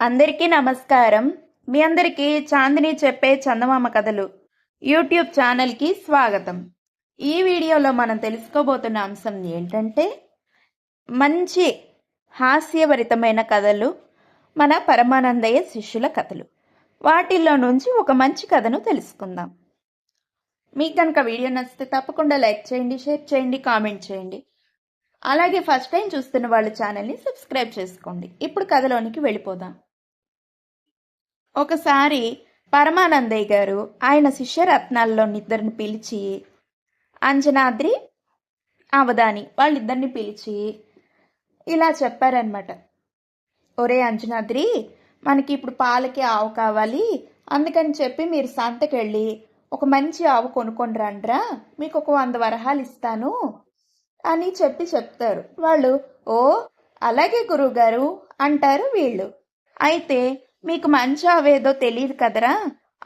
అందరికీ నమస్కారం. మీ అందరికీ చాందిని చెప్పే చందమామ కథలు. యూట్యూబ్ ఛానల్కి స్వాగతం. ఈ వీడియోలో మనం తెలుసుకోబోతున్న అంశం ఏంటంటే మంచి హాస్యభరితమైన కథలు మన పరమానందయ్య శిష్యుల కథలు. వాటిల్లో నుంచి ఒక మంచి కథను తెలుసుకుందాం. మీకు కనుక వీడియో నచ్చితే తప్పకుండా లైక్ చేయండి షేర్ చేయండి కామెంట్ చేయండి. అలాగే ఫస్ట్ టైం చూస్తున్న వాళ్ళ ఛానల్ని సబ్స్క్రైబ్ చేసుకోండి. ఇప్పుడు కథలోనికి వెళ్ళిపోదాం. ఒకసారి పరమానందయ్య గారు ఆయన శిష్యరత్నాల్లో ఇద్దరిని పిలిచి అంజనాద్రి అవధాని వాళ్ళిద్దరిని పిలిచి ఇలా చెప్పారనమాట ఒరే అంజనాద్రి మనకి ఇప్పుడు పాలకి ఆవు కావాలి. అందుకని చెప్పి మీరు సంతకెళ్ళి ఒక మంచి ఆవు కొనుక్కొని రండ్రా. మీకు ఒక వంద వరహాలు ఇస్తాను అని చెప్పి చెప్తారు. వాళ్ళు ఓ అలాగే గురువుగారు అంటారు వీళ్ళు. అయితే మీకు మంచి అవేదో తెలియదు కదరా?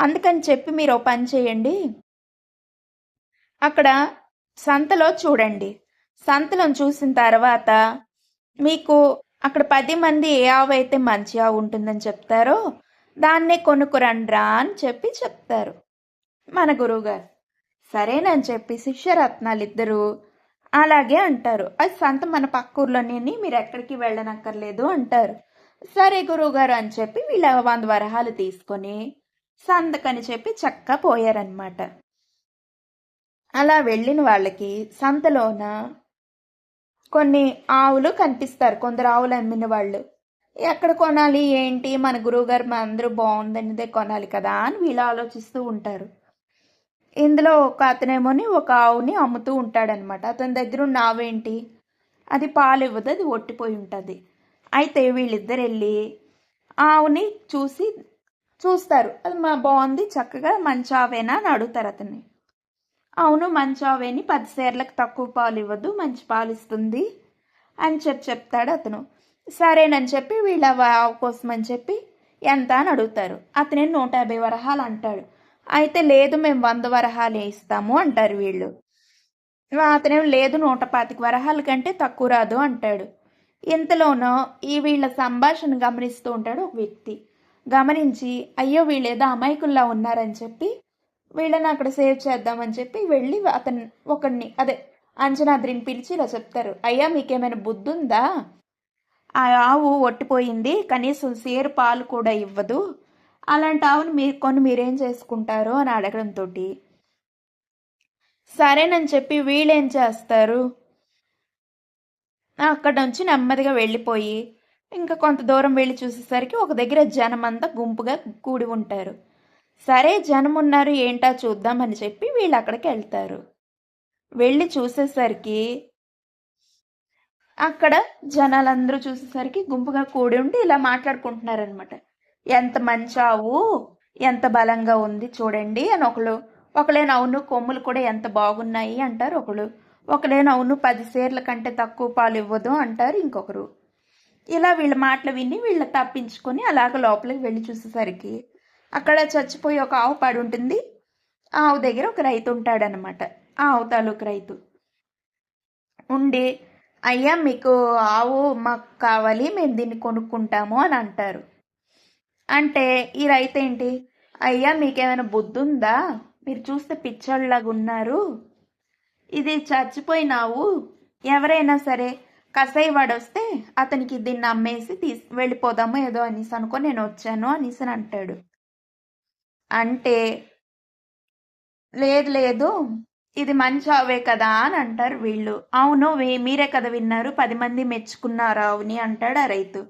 అందుకని చెప్పి మీరు ఓ పని చేయండి. అక్కడ సంతలో చూడండి. సంతలో చూసిన తర్వాత మీకు అక్కడ పది మంది ఏ ఆవు అయితే మంచి ఆవు ఉంటుందని చెప్తారో దాన్నే కొనుక్కురండ్రా అని చెప్పి చెప్తారు మన గురువుగారు. సరేనని చెప్పి శిష్యరత్నాలు ఇద్దరు అలాగే అంటారు. అది సంత మన పక్క ఊర్లోనే మీరు ఎక్కడికి వెళ్ళనక్కర్లేదు అంటారు. సరే గురువుగారు అని చెప్పి వీళ్ళ వంద వరహాలు తీసుకొని సంతకని చెప్పి చక్క పోయారనమాట అలా వెళ్ళిన వాళ్ళకి సంతలోన కొన్ని ఆవులు కనిపిస్తారు. కొందరు ఆవులు అమ్మిన వాళ్ళు. ఎక్కడ కొనాలి ఏంటి? మన గురువుగారు మా అందరూ బాగుందనిదే కొనాలి కదా అని వీళ్ళు ఆలోచిస్తూ ఉంటారు. ఇందులో ఒక అతనేమోని ఒక ఆవుని అమ్ముతూ ఉంటాడనమాట అతని దగ్గర ఉన్న ఆవు ఏంటి అది పాలు ఇవ్వదు అది ఒట్టిపోయి ఉంటుంది. అయితే వీళ్ళిద్దరు వెళ్ళి ఆవుని చూసి చూస్తారు. అది మా బాగుంది చక్కగా మంచి ఆవేనా అని అడుగుతారు అతన్ని. అవును మంచి ఆవేని పది సేర్లకు తక్కువ పాలు ఇవ్వదు మంచి పాలు ఇస్తుంది అని చెప్పి చెప్తాడు అతను. సరేనని చెప్పి వీళ్ళ ఆవు కోసం అని చెప్పి ఎంత అని అడుగుతారు. అతనే నూట యాభై వరహాలు అంటాడు. అయితే లేదు మేము వంద వరహాలే ఇస్తాము అంటారు వీళ్ళు. అతనేం లేదు నూట పాతిక వరహాల కంటే తక్కువ రాదు అంటాడు. ఇంతలోనో ఈ వీళ్ళ సంభాషణ గమనిస్తూ ఉంటాడు ఒక వ్యక్తి. గమనించి అయ్యో వీళ్ళు ఏదో అమాయకుల్లా ఉన్నారని చెప్పి వీళ్ళని అక్కడ సేవ్ చేద్దామని చెప్పి వెళ్ళి అతను ఒకడిని అదే అంజనాద్రిని పిలిచి ఇలా చెప్తారు. అయ్యా మీకేమైనా బుద్ధి ఉందా ఆ ఆవు ఒట్టిపోయింది కనీసం సేరు పాలు కూడా ఇవ్వదు. అలాంటి ఆవును మీరు కొని మీరేం చేసుకుంటారు? అని అడగడంతో సరేనని చెప్పి వీళ్ళేం చేస్తారు? అక్కడ నుంచి నెమ్మదిగా వెళ్ళిపోయి ఇంకా కొంత దూరం వెళ్ళి చూసేసరికి ఒక దగ్గర జనం అంతా గుంపుగా కూడి ఉంటారు. సరే జనం ఉన్నారు ఏంటా చూద్దామని చెప్పి వీళ్ళు అక్కడికి వెళ్తారు. వెళ్ళి చూసేసరికి అక్కడ జనాలందరూ చూసేసరికి గుంపుగా కూడి ఉండి ఇలా మాట్లాడుకుంటున్నారనమాట ఎంత మంచి ఆవు ఎంత బలంగా ఉంది చూడండి అని ఒకళ్ళు ఒకలేను అవును కొమ్ములు కూడా ఎంత బాగున్నాయి అంటారు ఒకళ్ళు. ఒకలేను అవును పది సేర్ల కంటే తక్కువ పాలు ఇవ్వదు అంటారు ఇంకొకరు. ఇలా వీళ్ళ మాటలు విని వీళ్ళ తప్పించుకొని అలాగ లోపలికి వెళ్ళి చూసేసరికి అక్కడ చచ్చిపోయి ఒక ఆవు పడి ఉంటుంది. ఆవు దగ్గర ఒక రైతు ఉంటాడనమాట ఆ ఆవు తాలూకు రైతు. ఉండి అయ్యా మీకు ఆవు మాకు కావాలి మేము దీన్ని కొనుక్కుంటాము అని అంటారు. అంటే ఈ రైతు ఏంటి అయ్యా మీకేమైనా బుద్ధి ఉందా మీరు చూస్తే పిచ్చోళ్ళలాగా ఉన్నారు. ఇది చచ్చిపోయినావు. ఎవరైనా సరే కసాయి వస్తే అతనికి దీన్ని అమ్మేసి తీసి వెళ్ళిపోదాము ఏదో అనేసి అనుకో నేను వచ్చాను అనేసి అని అంటాడు. అంటే లేదు లేదు ఇది మంచి ఆవే కదా అని అంటారు వీళ్ళు. అవును మీరే కదా విన్నారు పది మంది మెచ్చుకున్నారు అవుని అంటాడు ఆ రైతు.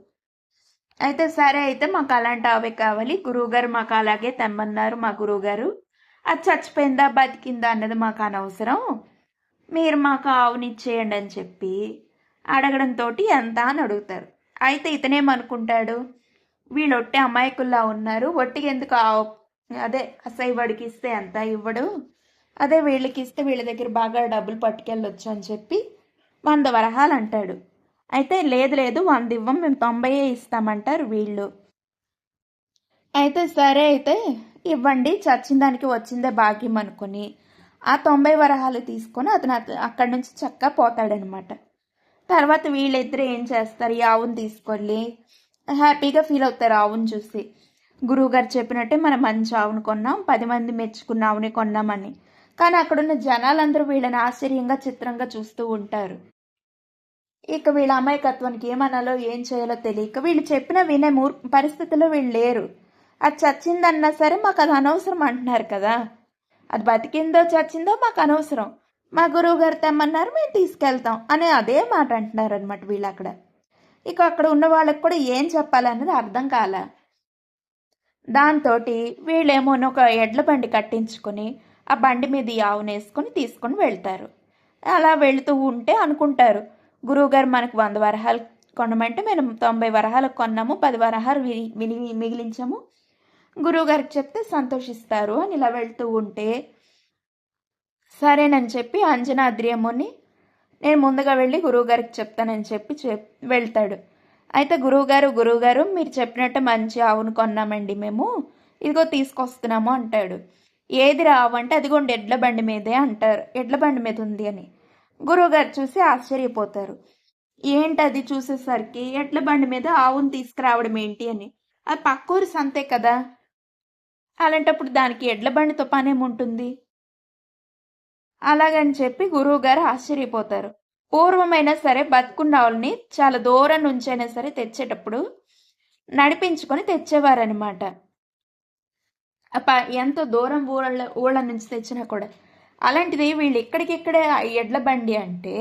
అయితే సరే అయితే మాకు అలాంటి ఆవే కావాలి గురువుగారు మాకు అలాగే తెమ్మన్నారు మా గురువుగారు. అది చచ్చిపోయిందా బతికిందా అన్నది మాకు అనవసరం. మీరు మాకు ఆవునిచ్చేయండి అని చెప్పి అడగడంతో ఎంత అని అడుగుతారు. అయితే ఇతనేమనుకుంటాడు వీళ్ళు ఒట్టి అమాయకుల్లా ఉన్నారు. ఒట్టికి ఎందుకు ఆవు? అదే అసలు వాడికి ఇస్తే ఎంత ఇవ్వడు? అదే వీళ్ళకి ఇస్తే వీళ్ళ దగ్గర బాగా డబ్బులు పట్టుకెళ్ళొచ్చు అని చెప్పి వంద వరహాలు అంటాడు. అయితే లేదు లేదు వంద ఇవ్వం మేము తొంభై ఇస్తామంటారు వీళ్ళు. అయితే సరే అయితే ఇవ్వండి. చచ్చిన దానికి వచ్చిందే భాగ్యం అనుకుని ఆ తొంభై వరహాలు తీసుకొని అతను అక్కడి నుంచి చక్కగా పోతాడనమాట. తర్వాత వీళ్ళిద్దరు ఏం చేస్తారు? ఈ ఆవును తీసుకొని హ్యాపీగా ఫీల్ అవుతారు ఆవును చూసి. గురువుగారు చెప్పినట్టే మనం మంచి ఆవును కొన్నాం పది మంది మెచ్చుకున్న ఆవుని కొన్నామని. కానీ అక్కడున్న జనాలందరూ వీళ్ళని ఆశ్చర్యంగా చిత్రంగా చూస్తూ ఉంటారు. ఇక వీళ్ళ అమాయకత్వానికి ఏమనాలో ఏం చేయాలో తెలియక వీళ్ళు చెప్పిన వినే మూర్ పరిస్థితిలో వీళ్ళు లేరు. అది చచ్చిందన్నా సరే మాకు అది అనవసరం అంటున్నారు కదా. అది బతికిందో చచ్చిందో మాకు అనవసరం. మా గురువు గారు తెమ్మన్నారు మేము తీసుకెళ్తాం అనే అదే మాట అంటున్నారు అనమాట వీళ్ళు అక్కడ ఇక అక్కడ ఉన్న వాళ్ళకి కూడా ఏం చెప్పాలన్నది అర్థం కాల. దాంతో వీళ్ళేమో ఒక ఎడ్ల బండి కట్టించుకొని ఆ బండి మీద ఈ వేసుకొని తీసుకొని వెళ్తారు. అలా వెళుతూ ఉంటే అనుకుంటారు గురువుగారు మనకు వంద వరహాలు కొనమంటే మేము తొంభై వరహాలకు కొన్నాము పది వరహాలు విని విని మిగిలించాము. గురువుగారికి చెప్తే సంతోషిస్తారు అని ఇలా వెళ్తూ ఉంటే సరేనని చెప్పి అంజనాద్రియమ్ముని నేను ముందుగా వెళ్ళి గురువుగారికి చెప్తానని చెప్పి చెప్ వెళ్తాడు. అయితే గురువుగారు గురువుగారు మీరు చెప్పినట్టు మంచి ఆవును కొన్నామండి మేము. ఇదిగో తీసుకొస్తున్నాము అంటాడు. ఏది రావు అంటే అదిగోండి ఎడ్ల బండి మీదే అంటారు. ఎడ్ల బండి మీద ఉంది అని. గురువుగారు చూసి ఆశ్చర్యపోతారు. ఏంటి అది చూసేసరికి ఎడ్ల బండి మీద ఆవును తీసుకురావడం ఏంటి? అని. అది పక్కూరు సంతే కదా. అలాంటప్పుడు దానికి ఎడ్ల బండితో పనేముంటుంది అలాగని చెప్పి గురువు గారు ఆశ్చర్యపోతారు. పూర్వమైనా సరే బతుకున్న వాళ్ళని చాలా దూరం నుంచైనా సరే తెచ్చేటప్పుడు నడిపించుకొని తెచ్చేవారనమాట ఎంతో దూరం ఊళ్ళ ఊళ్ళ నుంచి తెచ్చినా కూడా. అలాంటిది వీళ్ళు ఇక్కడికిక్కడే ఆ ఎడ్ల బండి అంటే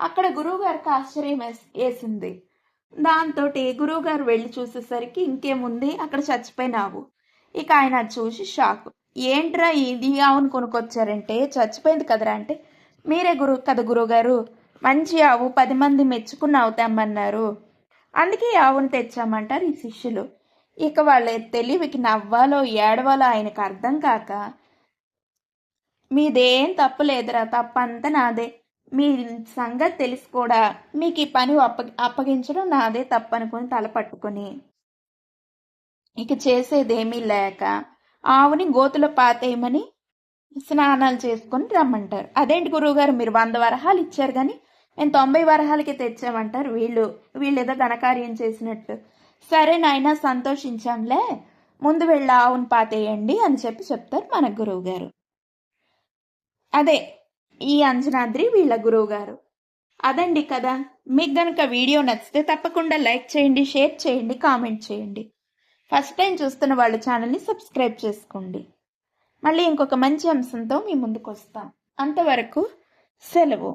అక్కడ గురువుగారికి ఆశ్చర్యం వేసింది. దాంతో గురువుగారు వెళ్ళి చూసేసరికి ఇంకేముంది? అక్కడ చచ్చిపోయినావు. ఇక ఆయన అది చూసి షాక్. ఏంట్రా ఇది? ఆవును కొనుక్కొచ్చారంటే? చచ్చిపోయింది కదరా అంటే? మీరే గురు కదా గురువుగారు మంచి ఆవు పది మంది మెచ్చుకున్న అవుతామన్నారు అందుకే ఈ ఆవును తెచ్చామంటారు ఈ శిష్యులు. ఇక వాళ్ళ తెలివికి నవ్వాలో ఏడవాలో ఆయనకు అర్థం కాక మీదేం తప్పు లేదురా తప్పంతా నాదే. మీ సంగతి తెలిసి కూడా మీకు ఈ పని అప్ప అప్పగించడం నాదే తప్పు అనుకుని తల పట్టుకొని ఇక చేసేదేమీ లేక ఆవుని గోతులో పాతేయమని స్నానాలు చేసుకొని రమ్మంటారు. అదేంటి గురువుగారు? మీరు వంద వరహాలు ఇచ్చారు కానీ మేము తొంభై వరహాలకి తెచ్చామంటారు వీళ్ళు. వీళ్ళు ఏదో ఘనకార్యం చేసినట్టు. సరే నాయన సంతోషించాంలే. ముందు వెళ్ళి ఆవును పాతేయండి అని చెప్పి చెప్తారు మన గురువు గారు అదే ఈ అంజనాద్రి వీళ్ళ గురువు గారు అదండి కదా మీకు గనుక వీడియో నచ్చితే తప్పకుండా లైక్ చేయండి షేర్ చేయండి కామెంట్ చేయండి. ఫస్ట్ టైం చూస్తున్న వాళ్ళ ఛానల్ని సబ్స్క్రైబ్ చేసుకోండి. మళ్ళీ ఇంకొక మంచి అంశంతో మీ ముందుకు వస్తాం అంతవరకు సెలవు.